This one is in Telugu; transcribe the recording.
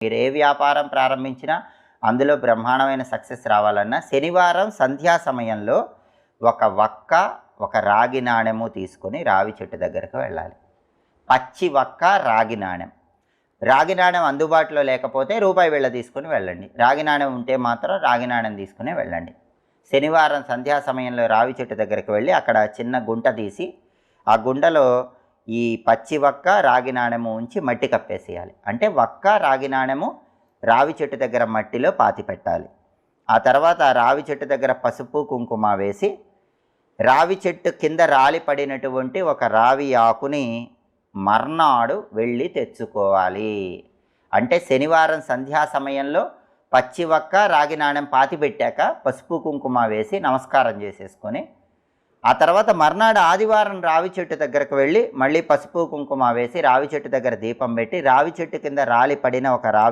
మీరు ఏ వ్యాపారం ప్రారంభించినా అందులో బ్రహ్మాండమైన సక్సెస్ రావాలన్నా శనివారం సంధ్యా సమయంలో ఒక వక్క ఒక రాగి నాణెము తీసుకొని రావి చెట్టు దగ్గరకు వెళ్ళాలి. పచ్చి వక్క రాగి నాణెం. రాగి నాణెం అందుబాటులో లేకపోతే రూపాయి వెళ్ళ తీసుకొని వెళ్ళండి. రాగి నాణెం ఉంటే మాత్రం రాగి నాణెం తీసుకుని వెళ్ళండి. శనివారం సంధ్యా సమయంలో రావి చెట్టు దగ్గరకు వెళ్ళి అక్కడ చిన్న గుంట తీసి ఆ గుండలో ఈ పచ్చి వక్క రాగి నాణెము ఉంచి మట్టి కప్పేసేయాలి. అంటే వక్క రాగి నాణెము రావి చెట్టు దగ్గర మట్టిలో పాతి పెట్టాలి. ఆ తర్వాత రావి చెట్టు దగ్గర పసుపు కుంకుమ వేసి రావి చెట్టు కింద రాలి పడినటువంటి ఒక రావి ఆకుని మర్నాడు వెళ్ళి తెచ్చుకోవాలి. అంటే శనివారం సంధ్యా సమయంలో పచ్చి వక్క రాగి నాణెం పాతి పెట్టాక పసుపు కుంకుమ వేసి నమస్కారం చేసేసుకొని ఆ తర్వాత మర్నాడు ఆదివారం రావి చెట్టు దగ్గరకు వెళ్ళి మళ్ళీ పసుపు కుంకుమ వేసి రావి చెట్టు దగ్గర దీపం పెట్టి రావి చెట్టు కింద రాలి పడిన ఒక రావి